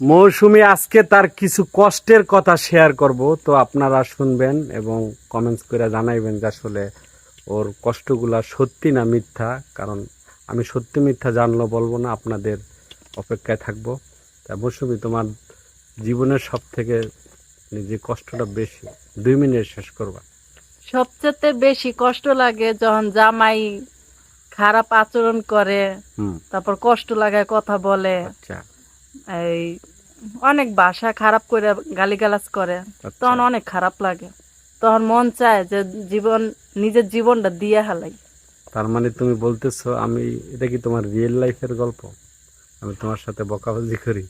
মৌসুমি আজকে তার কিছু কষ্টের কথা শেয়ার করব। তো আপনারা শুনবেন এবং কমেন্টস করে জানাইবেন যে আসলে ওর কষ্টগুলা সত্যি না মিথ্যা। কারণ আমি সত্যি মিথ্যা জানলো বলব না আপনাদের অপেক্ষায় থাকব। তা মৌসুমি তোমার জীবনের সব থেকে যে কষ্টটা বেশি দুই মিনিট শেষ করবা। সবচেয়ে বেশি কষ্ট লাগে যখন জামাই খারাপ আচরণ করে তারপর কষ্ট লাগায় কথা বলে। আচ্ছা। এই অনেক ভাষা খারাপ করে গালিগালাজ করে আচ্ছা। তখন অনেক খারাপ লাগে। তখন মন চায় যে জীবন নিজের জীবনটা দিয়ে হালাই। তার মানে তুমি বলতেছো আমি এটা কি তোমার রিয়েল লাইফের গল্প? আমি তোমার সাথে বকাবাজি করি।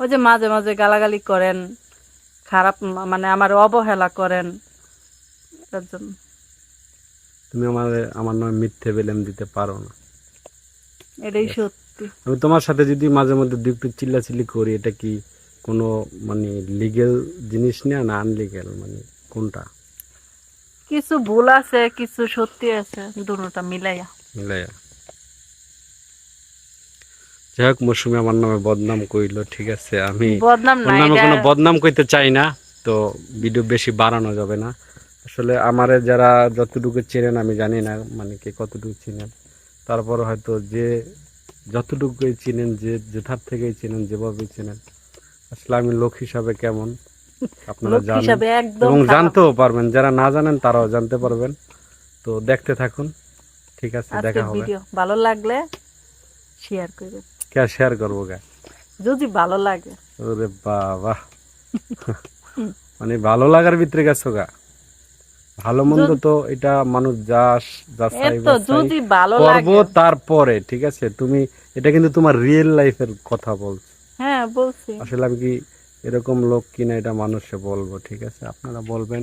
ওই যে মাঝে মাঝে গালাগালি করেন খারাপ মানে আমার অবহেলা করেন এটার জন্য। তুমি আমার আমার নামে মিথ্যে বেলেম দিতে পারো না। এটাই সত্যি। আমি তোমার সাথে যদি মাঝে মধ্যে দু একটু চিল্লাচিল্লি করি এটা কি কোনো মানে লিগেল জিনিস নেয়া না আনলিগেল মানে কোনটা? কিছু ভুল আছে কিছু সত্যি আছে দুটোটা মিলাইয়া। মিলাইয়া। যাই হোক মৌসুমি আমার নামে বদনাম কইল ঠিক আছে আমি বদনাম নামে কোনো বদনাম কইতে চাই না তো ভিডিও বেশি বাড়ানো যাবে না। আসলে আমারে যারা যতটুকু চেনেন আমি জানি না মানে কে কতটুকু চিনেন। তারপর হয়তো যে যতটুকুই চিনেন যে যেথার থেকেই চিনেন যেভাবেই চিনেন আসলে আমি লোক হিসাবে কেমন আপনারা জানেন এবং জানতেও পারবেন যারা না জানেন তারাও জানতে পারবেন। তো দেখতে থাকুন ঠিক আছে দেখা হবে। ভিডিও ভালো লাগলে শেয়ার করে কে শেয়ার করব গা? যদি ভালো লাগে। ওরে বাবা। মানে ভালো লাগার ভিতরে গেছো গা? ভালো মন্দ তো এটা মানুষ যাচাই এত যদি ভালো করব তারপরে ঠিক আছে? তুমি এটা কিন্তু তোমার রিয়েল লাইফের কথা বলছো। হ্যাঁ বলছি। আসলে আমি কি এরকম লোক কিনা এটা মানুষে বলব ঠিক আছে? আপনারা বলবেন।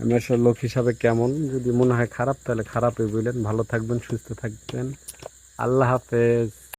আমি আসলে লোক হিসাবে কেমন? যদি মনে হয় খারাপ তাহলে খারাপই বললেন। ভালো থাকবেন সুস্থ থাকবেন। আল্লাহ হাফেজ।